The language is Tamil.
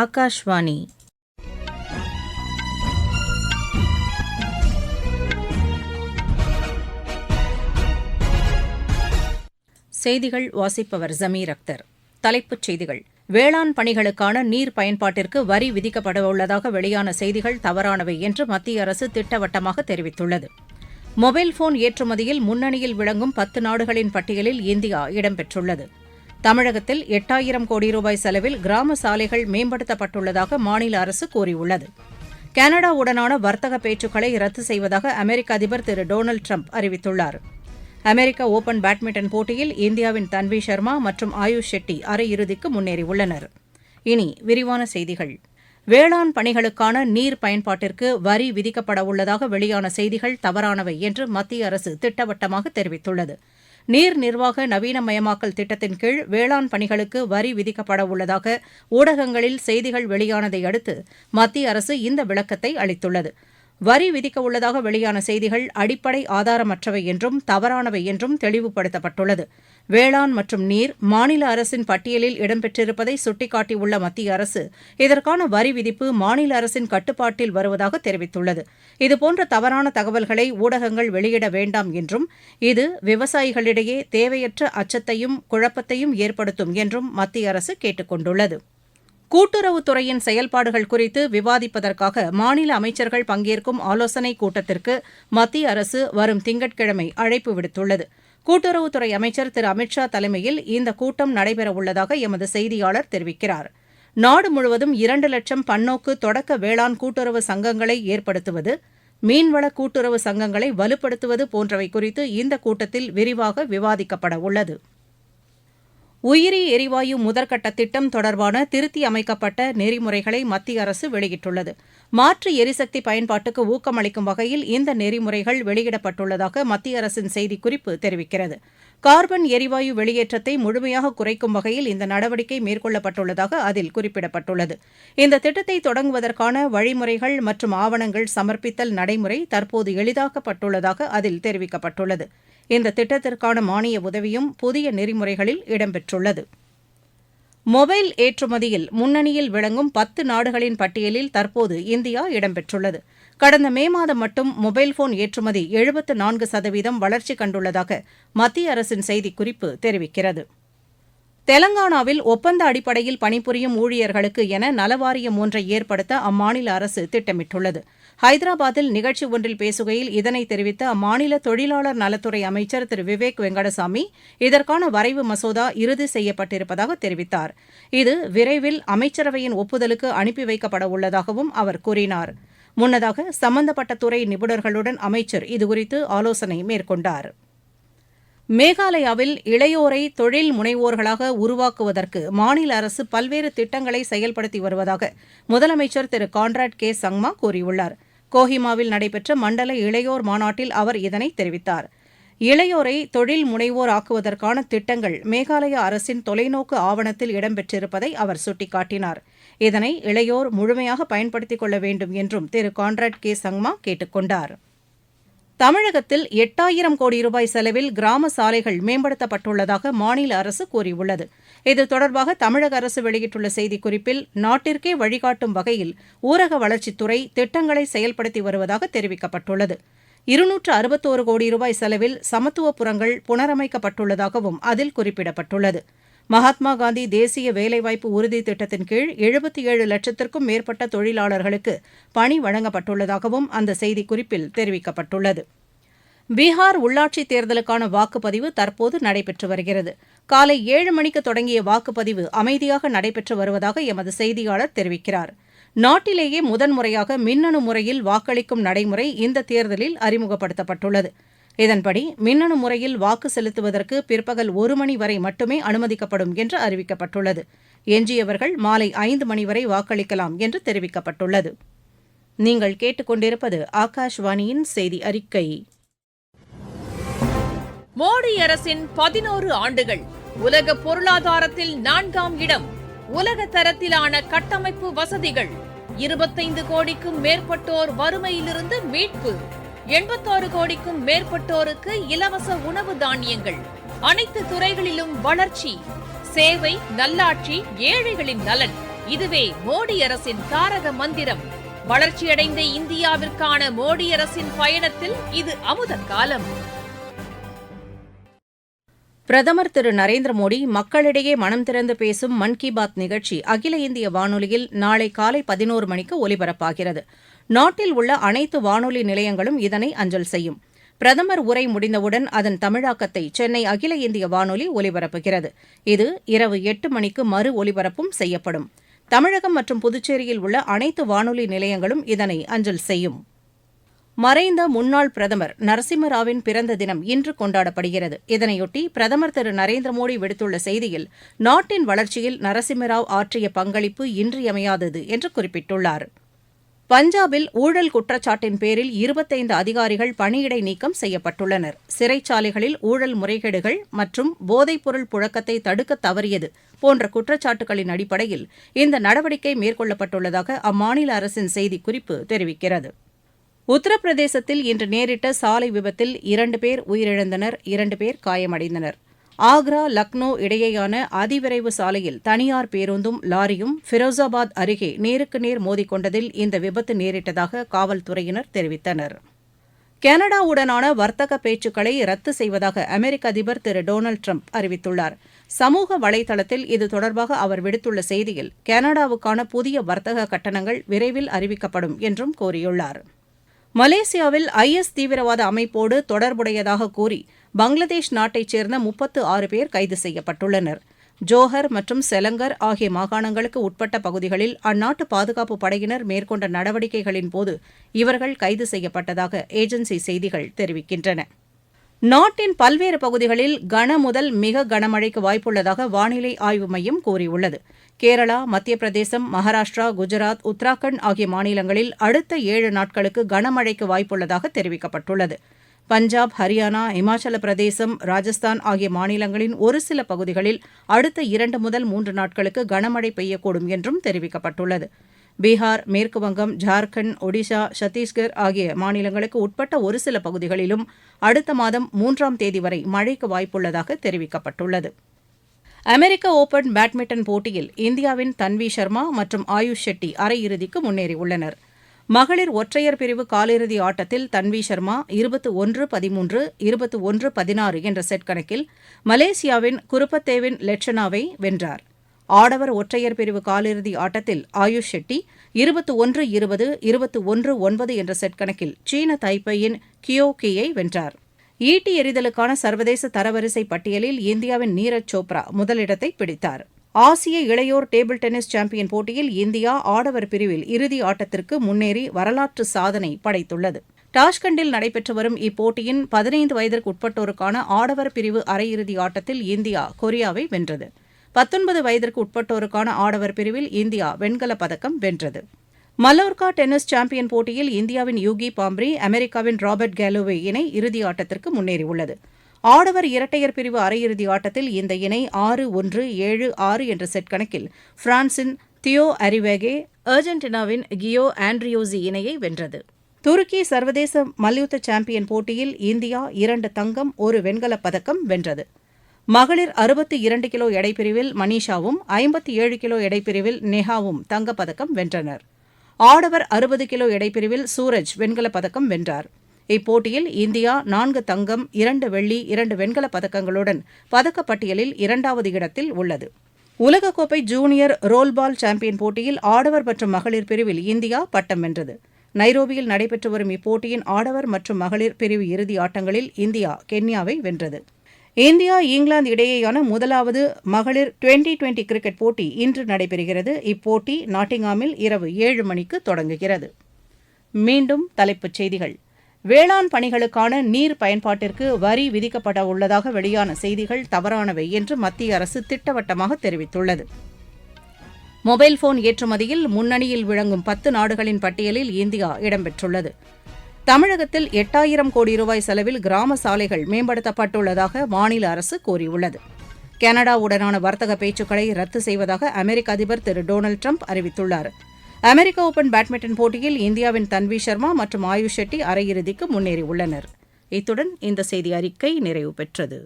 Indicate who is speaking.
Speaker 1: ஆகாஷ்வாணி செய்திகள் வாசிப்பவர் ஜமீர் அக்தர் தலைப்புச் செய்திகள் வேளாண் பணிகளுக்கான நீர் பயன்பாட்டிற்கு வரி விதிக்கப்படவுள்ளதாக வெளியான செய்திகள் தவறானவை என்று மத்திய அரசு திட்டவட்டமாக தெரிவித்துள்ளது மொபைல் போன் ஏற்றுமதியில் முன்னணியில் விளங்கும் பத்து நாடுகளின் பட்டியலில் இந்தியா இடம்பெற்றுள்ளது தமிழகத்தில் எட்டாயிரம் கோடி ரூபாய் செலவில் கிராம சாலைகள் மேம்படுத்தப்பட்டுள்ளதாக மாநில அரசு கூறியுள்ளது கனடாவுடனான வர்த்தக பேச்சுக்களை ரத்து செய்வதாக அமெரிக்க அதிபர் திரு டொனால்டு ட்ரம்ப் அறிவித்துள்ளார் அமெரிக்க ஒபன் பேட்மிண்டன் போட்டியில் இந்தியாவின் தன்வி சர்மா மற்றும் ஆயுஷ் ஷெட்டி அரையிறுதிக்கு முன்னேறியுள்ளனர் இனி விரிவான செய்திகள் வேளாண் பணிகளுக்கான நீர் பயன்பாட்டிற்கு வரி விதிக்கப்பட உள்ளதாக வெளியான செய்திகள் தவறானவை என்று மத்திய அரசு திட்டவட்டமாக தெரிவித்துள்ளது நீர் நிர்வாக நவீனமயமாக்கல் திட்டத்தின் கீழ் வேளாண் பணிகளுக்கு வரி விதிக்கப்பட உள்ளதாக ஊடகங்களில் செய்திகள் வெளியானதை அடுத்து மத்திய அரசு இந்த விளக்கத்தை அளித்துள்ளது வரி விதிக்கவுள்ளதாக வெளியான செய்திகள் அடிப்படை ஆதாரமற்றவை என்றும் தவறானவை என்றும் தெளிவுபடுத்தப்பட்டுள்ளது வேளாண் மற்றும் நீர் மாநில அரசின் பட்டியலில் இடம்பெற்றிருப்பதை சுட்டிக்காட்டியுள்ள மத்திய அரசு இதற்கான வரி விதிப்பு மாநில அரசின் கட்டுப்பாட்டில் வருவதாக தெரிவித்துள்ளது இதுபோன்ற தவறான தகவல்களை ஊடகங்கள் வெளியிட வேண்டாம் என்றும் இது விவசாயிகளிடையே தேவையற்ற அச்சத்தையும் குழப்பத்தையும் ஏற்படுத்தும் என்றும் மத்திய அரசு கேட்டுக் கொண்டுள்ளது கூட்டுறவுத்துறையின் செயல்பாடுகள் குறித்து விவாதிப்பதற்காக மாநில அமைச்சர்கள் பங்கேற்கும் ஆலோசனைக் கூட்டத்திற்கு மத்திய அரசு வரும் திங்கட்கிழமை அழைப்பு விடுத்துள்ளது கூட்டுறவுத்துறை அமைச்சர் திரு அமித்ஷா தலைமையில் இந்த கூட்டம் நடைபெறவுள்ளதாக எமது செய்தியாளர் தெரிவிக்கிறார் நாடு முழுவதும் இரண்டு லட்சம் பன்னோக்கு தொடக்க வேளாண் கூட்டுறவு சங்கங்களை ஏற்படுத்துவது மீன்வள கூட்டுறவு சங்கங்களை வலுப்படுத்துவது போன்றவை குறித்து இந்த கூட்டத்தில் விரிவாக விவாதிக்கப்பட உள்ளது உயிரி எரிவாயு முதற்கட்ட திட்டம் தொடர்பான திருத்தி அமைக்கப்பட்ட நெறிமுறைகளை மத்திய அரசு வெளியிட்டுள்ளது மாற்று எரிசக்தி பயன்பாட்டுக்கு ஊக்கமளிக்கும் வகையில் இந்த நெறிமுறைகள் வெளியிடப்பட்டுள்ளதாக மத்திய அரசின் செய்திக்குறிப்பு தெரிவிக்கிறது கார்பன் எரிவாயு வெளியேற்றத்தை முழுமையாக குறைக்கும் வகையில் இந்த நடவடிக்கை மேற்கொள்ளப்பட்டுள்ளதாக அதில் குறிப்பிடப்பட்டுள்ளது இந்த திட்டத்தை தொடங்குவதற்கான வழிமுறைகள் மற்றும் ஆவணங்கள் சமர்ப்பித்தல் நடைமுறை தற்போது எளிதாக்கப்பட்டுள்ளதாக அதில் தெரிவிக்கப்பட்டுள்ளது இந்த திட்டத்திற்கான மானிய உதவியும் புதிய நெறிமுறைகளில் இடம்பெற்றுள்ளது மொபைல் ஏற்றுமதியில் முன்னணியில் விளங்கும் பத்து நாடுகளின் பட்டியலில் தற்போது இந்தியா இடம்பெற்றுள்ளது கடந்த மே மாதம் மட்டும் மொபைல் போன் ஏற்றுமதி எழுபத்து நான்கு சதவீதம் வளர்ச்சி கண்டுள்ளதாக மத்திய அரசின் செய்திக்குறிப்பு தெரிவிக்கிறது தெலங்கானாவில் ஒப்பந்த அடிப்படையில் பணிபுரியும் ஊழியர்களுக்கு என நலவாரியம் ஒன்றை ஏற்படுத்த அம்மாநில அரசு திட்டமிட்டுள்ளது ஹைதராபாத்தில் நிகழ்ச்சி ஒன்றில் பேசுகையில் இதனை தெரிவித்த அம்மாநில தொழிலாளர் நலத்துறை அமைச்சர் திரு விவேக் வெங்கடசாமி இதற்கான வரைவு மசோதா இறுதி செய்யப்பட்டிருப்பதாக தெரிவித்தார் இது விரைவில் அமைச்சரவையின் ஒப்புதலுக்கு அனுப்பி வைக்கப்பட உள்ளதாகவும் அவர் கூறினார் முன்னதாக சம்பந்தப்பட்ட துறை நிபுணர்களுடன் அமைச்சர் இதுகுறித்து ஆலோசனை மேற்கொண்டாா் மேகாலயாவில் இளையோரை தொழில் முனைவோர்களாக உருவாக்குவதற்கு மாநில அரசு பல்வேறு திட்டங்களை செயல்படுத்தி வருவதாக முதலமைச்சர் திரு கான்ராட் கே சங்மா கூறியுள்ளார் கோஹிமாவில் நடைபெற்ற மண்டல இளையோர் மாநாட்டில் அவர் இதனை தெரிவித்தார் இளையோரை தொழில் முனைவோர் ஆக்குவதற்கான திட்டங்கள் மேகாலய அரசின் தொலைநோக்கு ஆவணத்தில் இடம்பெற்றிருப்பதை அவர் சுட்டிக்காட்டினார் இதனை இளையோர் முழுமையாக பயன்படுத்திக் கொள்ள வேண்டும் என்றும் திரு கான்ராட் கே சங்மா கேட்டுக் கொண்டாா் தமிழகத்தில் எட்டாயிரம் கோடி ரூபாய் செலவில் கிராம சாலைகள் மேம்படுத்தப்பட்டுள்ளதாக மாநில அரசு கூறியுள்ளது இது தொடர்பாக தமிழக அரசு வெளியிட்டுள்ள செய்திக்குறிப்பில் நாட்டிற்கே வழிகாட்டும் வகையில் ஊரக வளர்ச்சித்துறை திட்டங்களை செயல்படுத்தி வருவதாக தெரிவிக்கப்பட்டுள்ளது இருநூற்று அறுபத்தோரு கோடி ரூபாய் செலவில் புறங்கள் புனரமைக்கப்பட்டுள்ளதாகவும் அதில் குறிப்பிடப்பட்டுள்ளது மகாத்மா காந்தி தேசிய வேலைவாய்ப்பு உறுதி திட்டத்தின் கீழ் எழுபத்தி ஏழு லட்சத்திற்கும் மேற்பட்ட தொழிலாளர்களுக்கு பணி வழங்கப்பட்டுள்ளதாகவும் அந்த செய்திக்குறிப்பில் தெரிவிக்கப்பட்டுள்ளது பீகார் உள்ளாட்சித் தேர்தலுக்கான வாக்குப்பதிவு தற்போது நடைபெற்று வருகிறது காலை ஏழு மணிக்கு தொடங்கிய வாக்குப்பதிவு அமைதியாக நடைபெற்று வருவதாக எமது செய்தியாளர் தெரிவிக்கிறார் நாட்டிலேயே முதன்முறையாக மின்னணு முறையில் வாக்களிக்கும் நடைமுறை இந்த தேர்தலில் அறிமுகப்படுத்தப்பட்டுள்ளது இதன்படி மின்னணு முறையில் வாக்கு செலுத்துவதற்கு பிற்பகல் ஒரு மணி வரை மட்டுமே அனுமதிக்கப்படும் என்று அறிவிக்கப்பட்டுள்ளது எஞ்சியவர்கள் மாலை ஐந்து மணி வரை வாக்களிக்கலாம் என்று தெரிவிக்கப்பட்டுள்ளது நீங்கள் கேட்டுக்கொண்டிருப்பது ஆகாஷ்வாணியின் செய்தி அறிக்கை
Speaker 2: மோடி அரசின் பதினோரு ஆண்டுகள் உலக பொருளாதாரத்தில் நான்காம் இடம் உலக தரத்திலான கட்டமைப்பு வசதிகள் இருபத்தைந்து கோடிக்கும் மேற்பட்டோர் வறுமையிலிருந்து மீட்பு எண்பத்தாறு கோடிக்கும் மேற்பட்டோருக்கு இலவச உணவு தானியங்கள் அனைத்து துறைகளிலும் வளர்ச்சி சேவை நல்லாட்சி ஏழைகளின் நலன் இதுவே மோடி அரசின் தாரக மந்திரம் வளர்ச்சியடைந்த இந்தியாவிற்கான மோடி அரசின் பயணத்தில் இது அமுத காலம்
Speaker 3: பிரதமர் திரு நரேந்திர மோடி மக்களிடையே மனம் திறந்து பேசும் மன் கி பாத் நிகழ்ச்சி அகில இந்திய வானொலியில் நாளை காலை பதினோரு மணிக்கு ஒலிபரப்பாகிறது நாட்டில் உள்ள அனைத்து வானொலி நிலையங்களும் இதனை அஞ்சல் செய்யும் பிரதமர் உரை முடிந்தவுடன் அதன் தமிழாக்கத்தை சென்னை அகில இந்திய வானொலி ஒலிபரப்புகிறது இது இரவு எட்டு மணிக்கு மறு ஒலிபரப்பும் செய்யப்படும் தமிழகம் மற்றும் புதுச்சேரியில் உள்ள அனைத்து வானொலி நிலையங்களும் இதனை அஞ்சல் செய்யும் மறைந்த முன்னாள் பிரதமர் நரசிம்மராவின் பிறந்த தினம் இன்று கொண்டாடப்படுகிறது இதனையொட்டி பிரதமர் திரு நரேந்திர மோடி விடுத்துள்ள செய்தியில் நாட்டின் வளர்ச்சியில் நரசிம்மராவ் ஆற்றிய பங்களிப்பு இன்றியமையாதது என்று குறிப்பிட்டுள்ளாா் பஞ்சாபில் ஊழல் குற்றச்சாட்டின் பேரில் இருபத்தைந்து அதிகாரிகள் பணியிடை நீக்கம் செய்யப்பட்டுள்ளனர் சிறைச்சாலைகளில் ஊழல் முறைகேடுகள் மற்றும் போதைப்பொருள் புழக்கத்தை தடுக்க தவறியது போன்ற குற்றச்சாட்டுகளின் அடிப்படையில் இந்த நடவடிக்கை மேற்கொள்ளப்பட்டுள்ளதாக அம்மாநில அரசின் செய்திக்குறிப்பு தெரிவிக்கிறது உத்தரப்பிரதேசத்தில் இன்று நேரிட்ட சாலை விபத்தில் இரண்டு பேர் உயிரிழந்தனர் இரண்டு பேர் காயமடைந்தனா் ஆக்ரா லக்னோ இடையேயான அதிவிரைவு சாலையில் தனியார் பேருந்தும் லாரியும் ஃபிரோசாபாத் அருகே நேருக்கு நேர் மோதிக்கொண்டதில் இந்த விபத்து நேரிட்டதாக காவல்துறையினர் தெரிவித்தனர் கனடாவுடனான வர்த்தக பேச்சுக்களை ரத்து செய்வதாக அமெரிக்க அதிபர் திரு டொனால்டு ட்ரம்ப் அறிவித்துள்ளார் சமூக வலைதளத்தில் இது தொடர்பாக அவர் விடுத்துள்ள செய்தியில் கனடாவுக்கான புதிய வர்த்தக கட்டணங்கள் விரைவில் அறிவிக்கப்படும் என்றும் கூறியுள்ளார் மலேசியாவில் ஐஎஸ் தீவிரவாத அமைப்போடு தொடர்புடையதாக கூறி பங்களாதேஷ் நாட்டைச் சேர்ந்த முப்பத்து ஆறு பேர் கைது செய்யப்பட்டுள்ளனர் ஜோஹர் மற்றும் செலங்கர் ஆகிய மாகாணங்களுக்கு உட்பட்ட பகுதிகளில் அந்நாட்டு பாதுகாப்பு படையினர் மேற்கொண்ட நடவடிக்கைகளின்போது இவர்கள் கைது செய்யப்பட்டதாக ஏஜென்சி செய்திகள் தெரிவிக்கின்றன நாட்டின் பல்வேறு பகுதிகளில் கன முதல் மிக கனமழைக்கு வாய்ப்புள்ளதாக வானிலை ஆய்வு மையம் கூறியுள்ளது கேரளா மத்திய பிரதேசம் மகாராஷ்டிரா குஜராத் உத்தராகண்ட் ஆகிய மாநிலங்களில் அடுத்த ஏழு நாட்களுக்கு கனமழைக்கு வாய்ப்புள்ளதாக தெரிவிக்கப்பட்டுள்ளது பஞ்சாப் ஹரியானா இமாச்சல பிரதேசம் ராஜஸ்தான் ஆகிய மாநிலங்களின் ஒரு சில பகுதிகளில் அடுத்த இரண்டு முதல் மூன்று நாட்களுக்கு கனமழை பெய்யக்கூடும் என்றும் தெரிவிக்கப்பட்டுள்ளது பீகார் மேற்குவங்கம் ஜார்க்கண்ட் ஒடிஷா சத்தீஸ்கர் ஆகிய மாநிலங்களுக்கு உட்பட்ட ஒரு சில பகுதிகளிலும் அடுத்த மாதம் மூன்றாம் தேதி வரை மழைக்கு வாய்ப்புள்ளதாக தெரிவிக்கப்பட்டுள்ளது அமெரிக்க ஓபன் பேட்மிண்டன் போட்டியில் இந்தியாவின் தன்வி சர்மா மற்றும் ஆயுஷ் ஷெட்டி அரையிறுதிக்கு முன்னேறியுள்ளனா் மகளிர் ஒற்றையர் பிரிவு காலிறுதி ஆட்டத்தில் தன்வி சர்மா இருபத்து ஒன்று பதிமூன்று இருபத்து ஒன்று பதினாறு என்ற செட் கணக்கில் மலேசியாவின் குருப்பத்தேவின் லெட்சனாவை வென்றார் ஆடவர் ஒற்றையர் பிரிவு காலிறுதி ஆட்டத்தில் ஆயுஷ் ஷெட்டி இருபத்து ஒன்று இருபது இருபத்து ஒன்று ஒன்பது என்ற செட் கணக்கில் சீன தைப்பையின் கியோ கியை வென்றார் ஈட்டி எறிதலுக்கான சர்வதேச தரவரிசை பட்டியலில் இந்தியாவின் நீரஜ் சோப்ரா முதலிடத்தை பிடித்தாா் ஆசிய இளையோர் டேபிள் டென்னிஸ் சாம்பியன் போட்டியில் இந்தியா ஆடவர் பிரிவில் இறுதி ஆட்டத்திற்கு முன்னேறி வரலாற்று சாதனை படைத்துள்ளது டாஷ்கண்டில் நடைபெற்று வரும் இப்போட்டியின் பதினைந்து வயதிற்கு உட்பட்டோருக்கான ஆடவர் பிரிவு அரையிறுதி ஆட்டத்தில் இந்தியா கொரியாவை வென்றது பத்தொன்பது வயதிற்கு உட்பட்டோருக்கான ஆடவர் பிரிவில் இந்தியா வெண்கலப் பதக்கம் வென்றது மல்லோர்கா டென்னிஸ் சாம்பியன் போட்டியில் இந்தியாவின் யூகி பாம்ரி அமெரிக்காவின் ராபர்ட் கேலோவே இணை இறுதி ஆட்டத்திற்கு முன்னேறியுள்ளது ஆடவர் இரட்டையர் பிரிவு அரையிறுதி ஆட்டத்தில் இந்த இணை ஆறு ஒன்று ஏழு ஆறு என்ற செட் கணக்கில் பிரான்சின் தியோ அரிவேகே அர்ஜென்டினாவின் கியோ ஆண்ட்ரியோசி இணையை வென்றது துருக்கி சர்வதேச மல்யுத்த சாம்பியன் போட்டியில் இந்தியா இரண்டு தங்கம் ஒரு வெண்கலப் பதக்கம் வென்றது மகளிர் அறுபத்தி இரண்டு கிலோ எடைப்பிரிவில் மனிஷாவும் ஐம்பத்தி ஏழு கிலோ எடைப்பிரிவில் நெஹாவும் தங்கப்பதக்கம் வென்றனர் ஆடவர் அறுபது கிலோ எடைப்பிரிவில் சூரஜ் வெண்கலப் பதக்கம் வென்றாா் இப்போட்டியில் இந்தியா நான்கு தங்கம் இரண்டு வெள்ளி இரண்டு வெண்கலப் பதக்கங்களுடன் பதக்கப்பட்டியலில் இரண்டாவது இடத்தில் உள்ளது உலகக்கோப்பை ஜூனியர் ரோல்பால் சாம்பியன் போட்டியில் ஆடவர் மற்றும் மகளிர் பிரிவில் இந்தியா பட்டம் வென்றது நைரோபியில் நடைபெற்று வரும் இப்போட்டியின் ஆடவர் மற்றும் மகளிர் பிரிவு இறுதி ஆட்டங்களில் இந்தியா கென்யாவை வென்றது இந்தியா இங்கிலாந்து இடையேயான முதலாவது மகளிர் டுவெண்டி டுவெண்டி கிரிக்கெட் போட்டி இன்று நடைபெறுகிறது இப்போட்டி நாட்டிங்காமில் இரவு ஏழு மணிக்கு தொடங்குகிறது
Speaker 1: மீண்டும் தலைப்புச் செய்திகள் வேளாண் பணிகளுக்கான நீர் பயன்பாட்டிற்கு வரி விதிக்கப்பட உள்ளதாக வெளியான செய்திகள் தவறானவை என்று மத்திய அரசு திட்டவட்டமாக தெரிவித்துள்ளது மொபைல் போன் ஏற்றுமதியில் முன்னணியில் விளங்கும் பத்து நாடுகளின் பட்டியலில் இந்தியா இடம்பெற்றுள்ளது தமிழகத்தில் எட்டாயிரம் கோடி ரூபாய் செலவில் கிராம சாலைகள் மேம்படுத்தப்பட்டுள்ளதாக மாநில அரசு கூறியுள்ளது கனடாவுடனான வர்த்தக பேச்சுக்களை ரத்து செய்வதாக அமெரிக்க அதிபர் திரு டொனால்டு ட்ரம்ப் அறிவித்துள்ளாா் அமெரிக்க ஓபன் பேட்மிண்டன் போட்டியில் இந்தியாவின் தன்வி சர்மா மற்றும் ஆயுஷ் ஷெட்டி அரையிறுதிக்கு முன்னேறியுள்ளனர் இத்துடன் இந்த செய்தி அறிக்கை நிறைவு பெற்றது